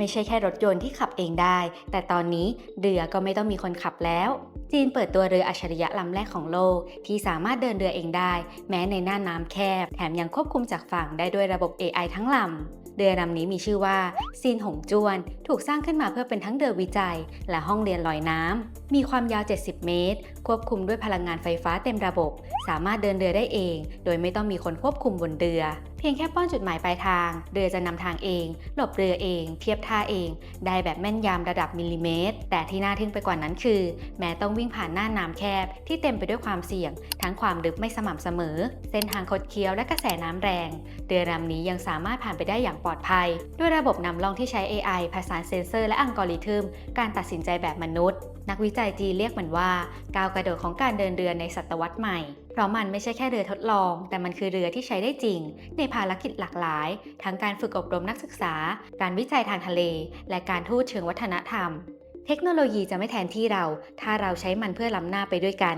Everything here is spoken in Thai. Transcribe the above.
ไม่ใช่แค่รถยนต์ที่ขับเองได้ แต่ตอนนี้เรือก็ไม่ต้องมีคนขับแล้ว จีนเปิดตัวเรืออัจฉริยะลำแรกของโลก ที่สามารถเดินเรือเองได้ แม้ในหน้าน้ำแคบ แถมยังควบคุมจากฝั่งได้ด้วยระบบ AI ทั้งลำเรือลำนี้มีชื่อว่าซีนหงจวน ถูกสร้างขึ้นมาเพื่อเป็นทั้งเรือวิจัย และห้องเรียนลอยน้ำ มีความยาว 70 เมตร ควบคุมด้วยพลังงานไฟฟ้าเต็มระบบ สามารถเดินเรือได้เอง โดยไม่ต้องมีคนควบคุมบนเรือ เพียงแค่ป้อนจุดหมายปลายทาง เรือจะนำทางเอง หลบเรือเอง เทียบท่าเอง ได้แบบแม่นยำระดับมิลลิเมตร แต่ที่น่าทึ่งไปกว่านั้นคือ แม้ต้องวิ่งผ่านหน้าน้ำแคบ ที่เต็มไปด้วยความเสี่ยง ทั้งความลึกไม่สม่ำเสมอ เส้นทางคดเคี้ยวและกระแสน้ำแรง เรือลำนี้ยังสามารถผ่านไปได้อย่างปลอดภัย ด้วยระบบนำล่องที่ใช้ AI ผสานเซ็นเซอร์และอัลกอริทึม การตัดสินใจแบบมนุษย์ นักวิจัยจีเรียกมันว่าก้าวกระโดดของการเดินเรือในศตวรรษใหม่ เพราะมันไม่ใช่แค่เรือทดลอง แต่มันคือเรือที่ใช้ได้จริงในภารกิจหลากหลาย ทั้งการฝึกอบรมนักศึกษา การวิจัยทางทะเล และการทูตเชิงวัฒนธรรม เทคโนโลยีจะไม่แทนที่เรา ถ้าเราใช้มันเพื่อล้ำหน้าไปด้วยกัน